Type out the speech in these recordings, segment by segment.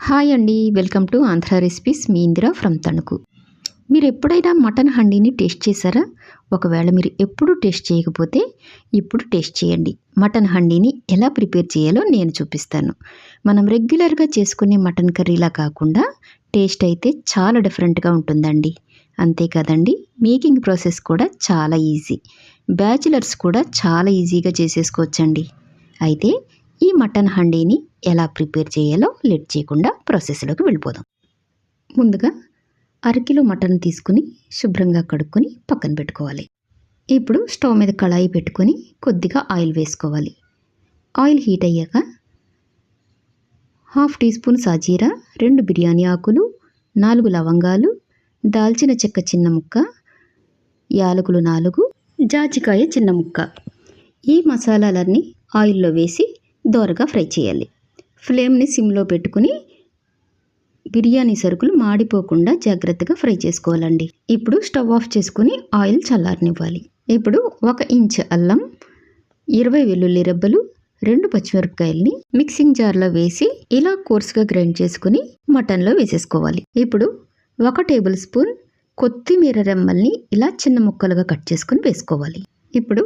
Hi అండి welcome to Andhra recipes. మీ Indira from Tanuku. మీరు ఎప్పుడైనా మటన్ హండీని టేస్ట్ చేశారా? ఒకవేళ మీరు ఎప్పుడు టేస్ట్ చేయకపోతే ఇప్పుడు టేస్ట్ చేయండి. మటన్ హండీని ఎలా ప్రిపేర్ చేయాలో నేను చూపిస్తాను. మనం రెగ్యులర్గా చేసుకునే మటన్ కర్రీలా కాకుండా టేస్ట్ అయితే చాలా డిఫరెంట్గా ఉంటుందండి. అంతేకాదండి మేకింగ్ ప్రాసెస్ కూడా చాలా ఈజీ. బ్యాచిలర్స్ కూడా చాలా ఈజీగా చేసేసుకోవచ్చండి. అయితే ఈ మటన్ హండీని ఎలా ప్రిపేర్ చేయాలో లేట్ చేయకుండా ప్రాసెస్లోకి వెళ్ళిపోదాం. ముందుగా అరకిలో మటన్ తీసుకుని శుభ్రంగా కడుక్కొని పక్కన పెట్టుకోవాలి. ఇప్పుడు స్టవ్ మీద కళాయి పెట్టుకొని కొద్దిగా ఆయిల్ వేసుకోవాలి. ఆయిల్ హీట్ అయ్యాక హాఫ్ టీ స్పూన్ సాజీరా రెండు బిర్యానీ ఆకులు నాలుగు లవంగాలు దాల్చిన చెక్క చిన్న ముక్క యాలకులు నాలుగు జాజికాయ చిన్న ముక్క. ఈ మసాలాలన్నీ ఆయిల్లో వేసి దోరగా ఫ్రై చేయాలి. ఫ్లేమ్ని సిమ్లో పెట్టుకుని బిర్యానీ సరుకులు మాడిపోకుండా జాగ్రత్తగా ఫ్రై చేసుకోవాలండి. ఇప్పుడు స్టవ్ ఆఫ్ చేసుకుని ఆయిల్ చల్లారనివ్వాలి. ఇప్పుడు ఒక ఇంచ్ అల్లం ఇరవై వెల్లుల్లి రెబ్బలు రెండు పచ్చిమిరపకాయల్ని మిక్సింగ్ జార్లో వేసి ఇలా కోర్సుగా గ్రైండ్ చేసుకుని మటన్లో వేసేసుకోవాలి. ఇప్పుడు ఒక టేబుల్ స్పూన్ కొత్తిమీర రెమ్మల్ని ఇలా చిన్న ముక్కలుగా కట్ చేసుకుని వేసుకోవాలి. ఇప్పుడు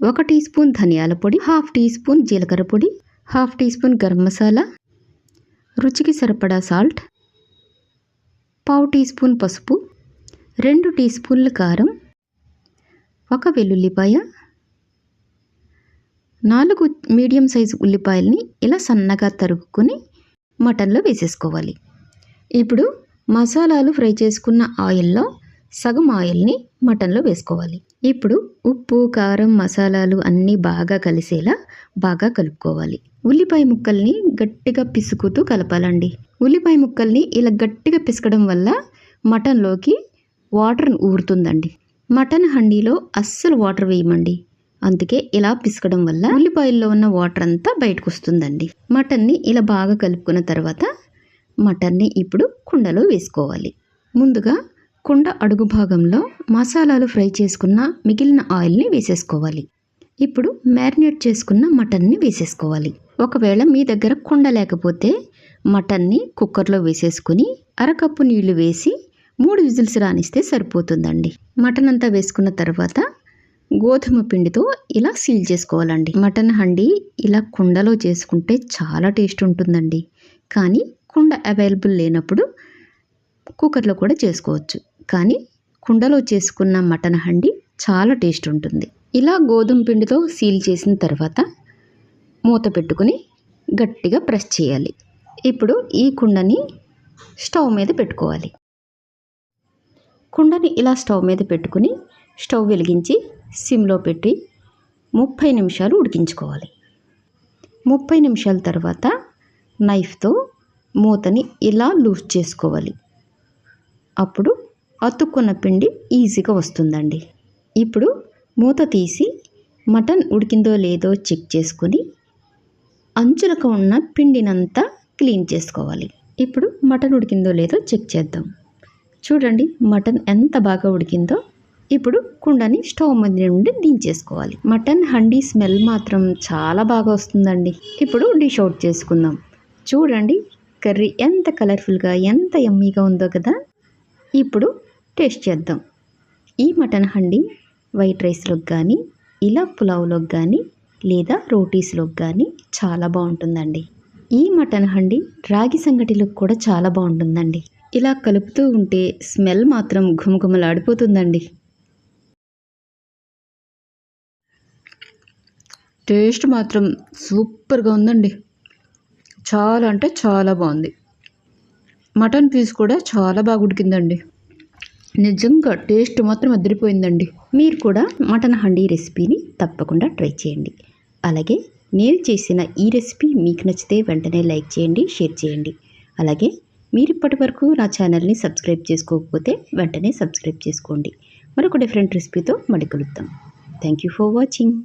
ఒక టీ స్పూన్ ధనియాల పొడి హాఫ్ టీ స్పూన్ జీలకర్ర పొడి half teaspoon garam masala రుచికి సరిపడా సాల్ట్ పావు టీ స్పూన్ పసుపు రెండు టీ స్పూన్ల కారం ఒక వెల్లుల్లిపాయ నాలుగు మీడియం సైజు ఉల్లిపాయల్ని ఇలా సన్నగా తరుగుకొని మటన్లో వేసేసుకోవాలి. ఇప్పుడు మసాలాలు ఫ్రై చేసుకున్న ఆయిల్లో సగం ఆయిల్ని మటన్లో వేసుకోవాలి. ఇప్పుడు ఉప్పు కారం మసాలాలు అన్నీ బాగా కలిసేలా బాగా కలుపుకోవాలి. ఉల్లిపాయ ముక్కల్ని గట్టిగా పిసుకుతూ కలపాలండి. ఉల్లిపాయ ముక్కల్ని ఇలా గట్టిగా పిసకడం వల్ల మటన్లోకి వాటర్ ఊరుతుందండి. మటన్ హండీలో అస్సలు వాటర్ వేయమండి. అందుకే ఇలా పిసకడం వల్ల ఉల్లిపాయల్లో ఉన్న వాటర్ అంతా బయటకు వస్తుందండి మటన్ని ఇలా బాగా కలుపుకున్న తర్వాత మటన్ని ఇప్పుడు కుండలో వేసుకోవాలి. ముందుగా కుండ అడుగు భాగంలో మసాలాలు ఫ్రై చేసుకున్న మిగిలిన ఆయిల్ని వేసేసుకోవాలి. ఇప్పుడు మ్యారినేట్ చేసుకున్న మటన్ని వేసేసుకోవాలి. ఒకవేళ మీ దగ్గర కుండ లేకపోతే మటన్ని కుక్కర్లో వేసేసుకుని అరకప్పు నీళ్ళు వేసి మూడు విజిల్స్ రానిస్తే సరిపోతుందండి. మటన్ అంతా వేసుకున్న తర్వాత గోధుమ పిండితో ఇలా సీల్ చేసుకోవాలండి. మటన్ హండి ఇలా కుండలో చేసుకుంటే చాలా టేస్ట్ ఉంటుందండి. కానీ కుండ అవైలబుల్ లేనప్పుడు కుక్కర్లో కూడా చేసుకోవచ్చు. కానీ కుండలో చేసుకున్న మటన్ హండి చాలా టేస్ట్ ఉంటుంది. ఇలా గోధుమ పిండితో సీల్ చేసిన తర్వాత మూత పెట్టుకుని గట్టిగా ప్రెస్ చేయాలి. ఇప్పుడు ఈ కుండని స్టవ్ మీద పెట్టుకోవాలి. కుండని ఇలా స్టవ్ మీద పెట్టుకుని స్టవ్ వెలిగించి సిమ్లో పెట్టి ముప్పై నిమిషాలు ఉడికించుకోవాలి. ముప్పై నిమిషాల తర్వాత నైఫ్తో మూతని ఇలా లూజ్ చేసుకోవాలి. అప్పుడు అతుక్కున్న పిండి ఈజీగా వస్తుందండి. ఇప్పుడు మూత తీసి మటన్ ఉడికిందో లేదో చెక్ చేసుకొని అంచులకు ఉన్న పిండినంతా క్లీన్ చేసుకోవాలి. ఇప్పుడు మటన్ ఉడికిందో లేదో చెక్ చేద్దాం. చూడండి మటన్ ఎంత బాగా ఉడికిందో. ఇప్పుడు కుండని స్టవ్ మీద నుండి దించేసుకోవాలి. మటన్ హండీ స్మెల్ మాత్రం చాలా బాగా వస్తుందండి. ఇప్పుడు డిష్ అవుట్ చేసుకుందాం. చూడండి కర్రీ ఎంత కలర్ఫుల్గా ఎంత ఎమ్మీగా ఉందో కదా. ఇప్పుడు టేస్ట్ చేద్దాం. ఈ మటన్ హండి వైట్ రైస్లోకి కానీ ఇలా పులావ్లోకి కానీ లేదా రోటీస్లోకి కానీ చాలా బాగుంటుందండి. ఈ మటన్ హండి రాగి సంగటిలోకి కూడా చాలా బాగుంటుందండి. ఇలా కలుపుతూ ఉంటే స్మెల్ మాత్రం ఘుమఘుమలాడిపోతుందండి. టేస్ట్ మాత్రం సూపర్గా ఉందండి. చాలా అంటే చాలా బాగుంది. మటన్ పీస్ కూడా చాలా బాగా ఉడికిందండి. నిజంగా టేస్ట్ మాత్రం అదిరిపోయిందండి. మీరు కూడా మటన్ హండీ రెసిపీని తప్పకుండా ట్రై చేయండి. అలాగే నేను చేసిన ఈ రెసిపీ మీకు నచ్చితే వెంటనే లైక్ చేయండి షేర్ చేయండి. అలాగే మీరు ఇప్పటి వరకు నా ఛానల్ని సబ్స్క్రైబ్ చేసుకోకపోతే వెంటనే సబ్స్క్రైబ్ చేసుకోండి. మరొక డిఫరెంట్ రెసిపీతో మళ్ళీ కలుద్దాం. Thank you for watching